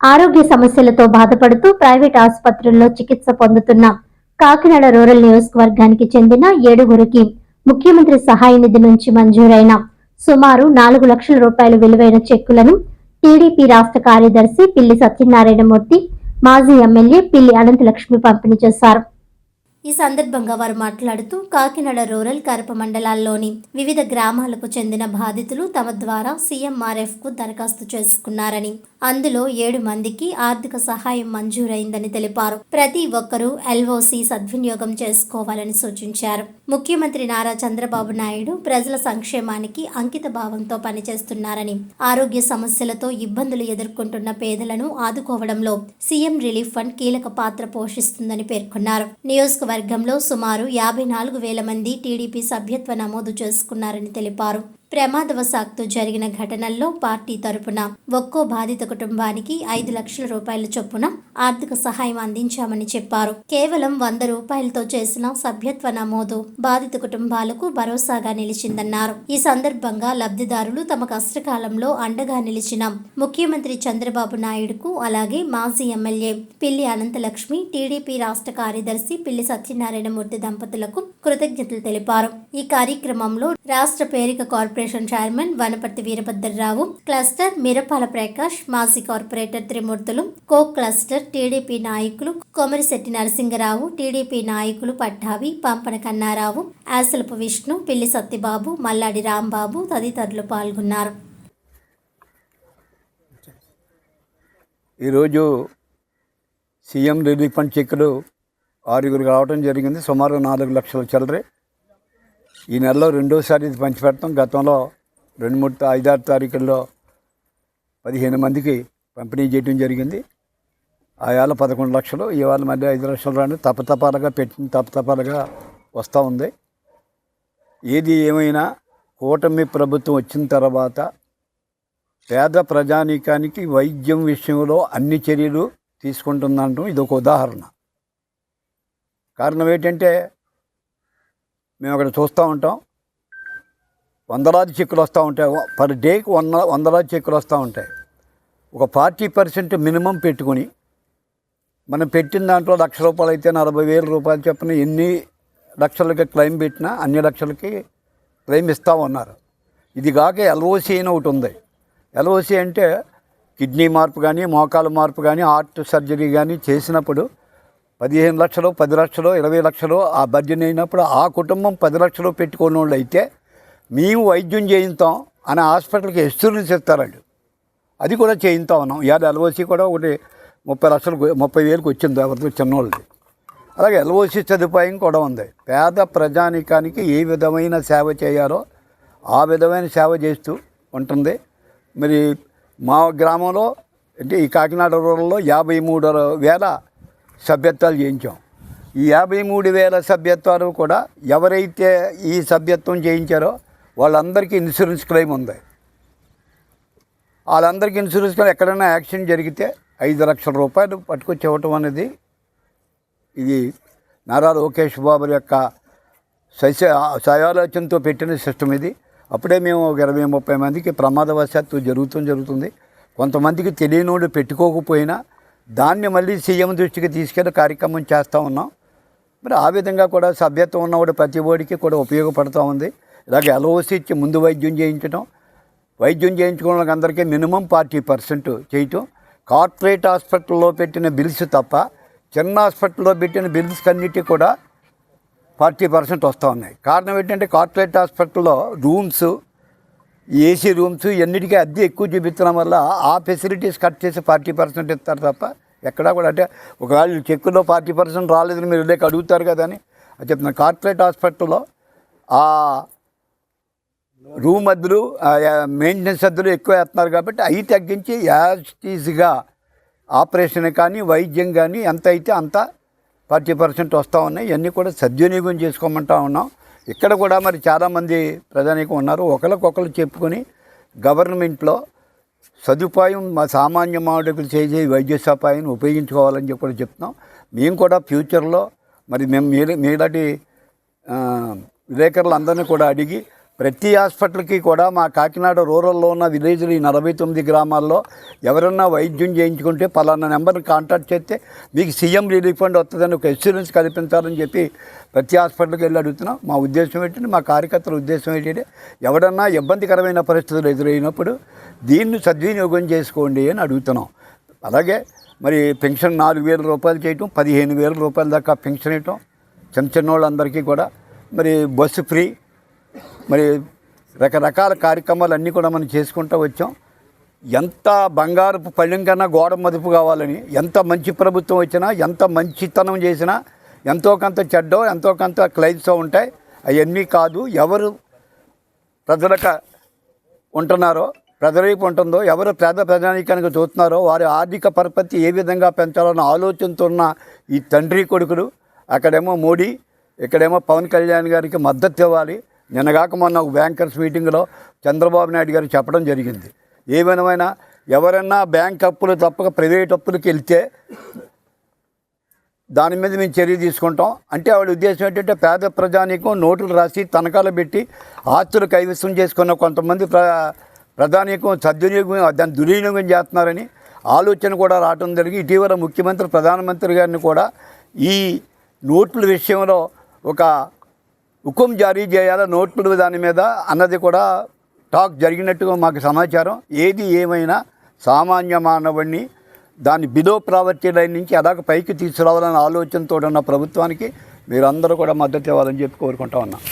ఆరోగ్య సమస్యలతో బాధపడుతూ ప్రైవేట్ ఆసుపత్రుల్లో చికిత్స పొందుతున్న కాకినాడ రూరల్ నియోజకవర్గానికి చెందిన ఏడుగురికి ముఖ్యమంత్రి సహాయ నిధి నుంచి మంజూరైన సుమారు నాలుగు లక్షల రూపాయల విలువైన చెక్కులను టీడీపీ రాష్ట్ర కార్యదర్శి పిల్లి సత్యనారాయణమూర్తి మాజీ ఎమ్మెల్యే పిల్లి అనంతలక్ష్మి పంపిణీ చేశారు. ఈ సందర్భంగా వారు మాట్లాడుతూ కాకినాడ రూరల్ కరప మండలాల్లోని వివిధ గ్రామాలకు చెందిన బాధితులు తమ ద్వారా సీఎంఆర్ఎఫ్కు దరఖాస్తు చేసుకున్నారని అందులో ఏడు మందికి ఆర్థిక సహాయం మంజూరైందని తెలిపారు. ప్రతి ఒక్కరూ ఎల్ఓసి సద్వినియోగం చేసుకోవాలని సూచించారు. ముఖ్యమంత్రి నారా చంద్రబాబు నాయుడు ప్రజల సంక్షేమానికి అంకిత భావంతో పనిచేస్తున్నారని ఆరోగ్య సమస్యలతో ఇబ్బందులు ఎదుర్కొంటున్న పేదలను ఆదుకోవడంలో సీఎం రిలీఫ్ ఫండ్ కీలక పాత్ర పోషిస్తుందని పేర్కొన్నారు. నియోజకవర్గంలో సుమారు యాభై నాలుగు వేల మంది టీడీపీ సభ్యత్వ నమోదు చేసుకున్నారని తెలిపారు. ప్రమాదవశాత్తు జరిగిన ఘటనల్లో పార్టీ తరపున ఒక్కో బాధిత కుటుంబానికి ఐదు లక్షల రూపాయల చొప్పున ఆర్థిక సహాయం అందించామని చెప్పారు. కేవలం వంద రూపాయలతో చేసిన సభ్యత్వ నమోదు బాధిత కుటుంబాలకు భరోసాగా నిలిచిందన్నారు. ఈ సందర్భంగా లబ్ధిదారులు తమ కష్టకాలంలో అండగా నిలిచిన ముఖ్యమంత్రి చంద్రబాబు నాయుడుకు అలాగే మాజీ ఎమ్మెల్యే పిల్లి అనంతలక్ష్మి టీడీపీ రాష్ట్ర కార్యదర్శి పిల్లి సత్యనారాయణమూర్తి దంపతులకు కృతజ్ఞతలు తెలిపారు. ఈ కార్యక్రమంలో రాష్ట్ర పేరిక corporation chairman Vanaparthi Veerabhadrarao cluster Mirapala Prakash మాజీ corporator Trimurthulu co cluster TDP నాయకులు కొమరిశెట్టి నరసింగరావు టీడీపీ నాయకులు పట్టావి పంపన కన్నారావు ఆసలపు విష్ణు పిల్లి సత్తిబాబు మల్లాడి రాంబాబు తదితరులు పాల్గొన్నారు. ఈరోజు సీఎం రిలీఫ్ ఫండ్ చెక్కులు ఆరుగురు రావడం జరిగింది. సుమారు నాలుగు లక్షల చిల్లరే. ఈ నెలలో రెండోసారి ఇది పంచిపెడతాం. గతంలో రెండు మూడు ఐదారు తారీఖుల్లో పదిహేను మందికి పంపిణీ చేయడం జరిగింది. ఆయాల పదకొండు లక్షలు ఇవాళ మళ్ళీ ఐదు లక్షలు రాని. తపతపాలుగా పెట్టిన తపతపాలుగా వస్తూ ఉంది. ఏది ఏమైనా కూటమి ప్రభుత్వం వచ్చిన తర్వాత పేద ప్రజానీకానికి వైద్యం విషయంలో అన్ని చర్యలు తీసుకుంటుందంటాం ఇది ఒక ఉదాహరణ. కారణం ఏంటంటే మేము అక్కడ చూస్తూ ఉంటాం. వందలాది చెక్కులు వస్తూ ఉంటాయి. పర్ డేకి వంద వందలాది చెక్కులు వస్తూ ఉంటాయి. ఒక ఫార్టీ పర్సెంట్ మినిమం పెట్టుకుని మనం పెట్టిన దాంట్లో లక్ష రూపాయలు అయితే నలభై వేల రూపాయలు చెప్పిన ఎన్ని లక్షలకి క్లెయిమ్ పెట్టినా అన్ని లక్షలకి క్లెయిమ్ ఇస్తూ ఉన్నారు. ఇది కాక ఎల్ఓసి అని ఒకటి ఉంది. ఎల్ఓసి అంటే కిడ్నీ మార్పు కానీ మోకాలు మార్పు కానీ హార్ట్ సర్జరీ కానీ చేసినప్పుడు పదిహేను లక్షలు పది లక్షలు ఇరవై లక్షలు ఆ బడ్జెట్ అయినప్పుడు ఆ కుటుంబం పది లక్షలు పెట్టుకున్న వాళ్ళు అయితే మేము వైద్యం చేయిస్తాం అని హాస్పిటల్కి ఎస్టూరెన్స్ ఇస్తారండి అది కూడా చేయిస్తా ఉన్నాం. ఇవాళ ఎల్ఓసి కూడా ఒకటి ముప్పై లక్షలు ముప్పై వేలకు వచ్చింది ఎవరితో చిన్నోళ్ళది. అలాగే ఎల్ఓసి సదుపాయం కూడా ఉంది. పేద ప్రజానికానికి ఏ విధమైన సేవ చేయాలో ఆ విధమైన సేవ చేస్తూ ఉంటుంది. మరి మా గ్రామంలో అంటే ఈ కాకినాడ రూరల్లో యాభై మూడు వేల సభ్యత్వాలు చేయించాం. ఈ యాభై మూడు వేల సభ్యత్వాలు కూడా ఎవరైతే ఈ సభ్యత్వం చేయించారో వాళ్ళందరికీ ఇన్సూరెన్స్ క్లెయిమ్ ఉంది. వాళ్ళందరికీ ఇన్సూరెన్స్ క్లెయిమ్ ఎక్కడైనా యాక్సిడెంట్ జరిగితే ఐదు లక్షల రూపాయలు పట్టుకొచ్చి ఇవ్వటం అనేది ఇది నారా లోకేష్ బాబు యొక్క సస్య సయాలోచనతో పెట్టిన సిస్టమ్ ఇది. అప్పుడే మేము ఒక ఇరవై ముప్పై మందికి ప్రమాదవశాత్తు జరుగుతూ జరుగుతుంది. కొంతమందికి తెలియనోడు పెట్టుకోకపోయినా దాన్ని మళ్ళీ సీఎం దృష్టికి తీసుకెళ్ళి కార్యక్రమం చేస్తూ ఉన్నాం. మరి ఆ విధంగా కూడా సభ్యత్వం ఉన్నవాడు ప్రతి ఓడికి కూడా ఉపయోగపడుతూ ఉంది. ఇలాగ ఎల్ఓసి ఇచ్చి ముందు వైద్యం చేయించడం వైద్యం చేయించుకున్న అందరికీ మినిమం ఫార్టీ పర్సెంట్ చేయటం కార్పొరేట్ హాస్పిటల్లో పెట్టిన బిల్స్ తప్ప చిన్న హాస్పిటల్లో పెట్టిన బిల్స్ అన్నిటి కూడా ఫార్టీ పర్సెంట్ వస్తూ ఉన్నాయి. కారణం ఏంటంటే కార్పొరేట్ హాస్పిటల్లో రూమ్స్ ఏసీ రూమ్స్ ఇవన్నిటికీ అద్దె ఎక్కువ చూపించడం వల్ల ఆ ఫెసిలిటీస్ కట్ చేసి ఫార్టీ పర్సెంట్ ఇస్తారు తప్ప ఎక్కడా కూడా అంటే ఒకవేళ చెక్కులో ఫార్టీ పర్సెంట్ రాలేదని మీరు లేక అడుగుతారు కదా అని. అది చెప్తున్నా కార్పొరేట్ హాస్పిటల్లో ఆ రూమ్ అద్దెలు మెయింటెనెన్స్ అద్దెలు ఎక్కువ వేస్తున్నారు కాబట్టి అవి తగ్గించి యాస్టీజ్గా ఆపరేషన్ కానీ వైద్యం కానీ ఎంత అయితే అంత ఫార్టీ పర్సెంట్ వస్తూ ఉన్నాయి. ఇవన్నీ కూడా సద్వినియోగం చేసుకోమంటా ఉన్నాం. ఇక్కడ కూడా మరి చాలామంది ప్రజానీకం ఉన్నారు. ఒకరికొకరు చెప్పుకొని గవర్నమెంట్లో సదుపాయం మా సామాన్య మానవుడికి చేసే వైద్య సదుపాయాన్ని ఉపయోగించుకోవాలని చెప్పి కూడా చెప్తున్నాం. మేము కూడా ఫ్యూచర్లో మరి మేము మీ మీలాంటి విలేకరులు అందరినీ కూడా అడిగి ప్రతి హాస్పిటల్కి కూడా మా కాకినాడ రూరల్లో ఉన్న విలేజ్లు ఈ నలభై తొమ్మిది గ్రామాల్లో ఎవరన్నా వైద్యం చేయించుకుంటే పలానా నెంబర్ని కాంటాక్ట్ చేస్తే మీకు సీఎం రిలీఫ్ ఫండ్ వస్తుందని ఒక ఇన్సూరెన్స్ కల్పించాలని చెప్పి ప్రతి హాస్పిటల్కి వెళ్ళి అడుగుతున్నాం. మా ఉద్దేశం ఏంటంటే మా కార్యకర్తల ఉద్దేశం ఏంటంటే ఎవడన్నా ఇబ్బందికరమైన పరిస్థితులు ఎదురైనప్పుడు దీన్ని సద్వినియోగం చేసుకోండి అని అడుగుతున్నాం. అలాగే మరి పెన్షన్ నాలుగు వేల రూపాయలు చేయటం పదిహేను వేల రూపాయల దాకా పెన్షన్ ఇవ్వటం చిన్న చిన్న వాళ్ళందరికీ కూడా మరి బస్సు ఫ్రీ మరి రకరకాల కార్యక్రమాలు అన్నీ కూడా మనం చేసుకుంటూ వచ్చాం. ఎంత బంగారపు పళ్ళెం కన్నా గోడ మదుపు కావాలని ఎంత మంచి ప్రభుత్వం వచ్చినా ఎంత మంచితనం చేసినా ఎంతో కొంత చెడ్డో ఎంతో కొంత క్లైమ్స్ ఉంటాయి. అవన్నీ కాదు ఎవరు ప్రజలకు ఉంటున్నారో ప్రజలైపు ఉంటుందో ఎవరు పేద ప్రజానికానికి చూస్తున్నారో వారి ఆర్థిక పరపతి ఏ విధంగా పెంచాలన్న ఆలోచనతో ఉన్న ఈ తండ్రి కొడుకులు అక్కడేమో మోడీ ఇక్కడేమో పవన్ కళ్యాణ్ గారికి మద్దతు ఇవ్వాలి. నిన్నగాక మొన్న ఒక బ్యాంకర్స్ మీటింగ్లో చంద్రబాబు నాయుడు గారు చెప్పడం జరిగింది. ఏ విధమైన ఎవరైనా బ్యాంక్ అప్పులు తప్పక ప్రైవేట్ అప్పులకి వెళ్తే దాని మీద మేము చర్య తీసుకుంటాం. అంటే ఆవిడ ఉద్దేశం ఏంటంటే పేద ప్రజానీకం నోటులు రాసి తనఖాలు పెట్టి ఆస్తులు కైవసం చేసుకున్న కొంతమంది ప్ర ప్రధానికం సద్వినియోగం దాన్ని దుర్వినియోగం చేస్తున్నారని ఆలోచన కూడా రావటం జరిగి ఇటీవల ముఖ్యమంత్రి ప్రధానమంత్రి గారిని కూడా ఈ నోట్ల విషయంలో ఒక హుకుం జారీ చేయాలా? నోట్లు దాని మీద అన్నది కూడా టాక్ జరిగినట్టుగా మాకు సమాచారం. ఏది ఏమైనా సామాన్య మానవుడిని దాన్ని బిలో ప్రావర్టీ లైన్ నుంచి ఎలాగ పైకి తీసుకురావాలనే ఆలోచనతో ఉన్న ప్రభుత్వానికి మీరందరూ కూడా మద్దతు ఇవ్వాలని చెప్పి కోరుకుంటా ఉన్నాం.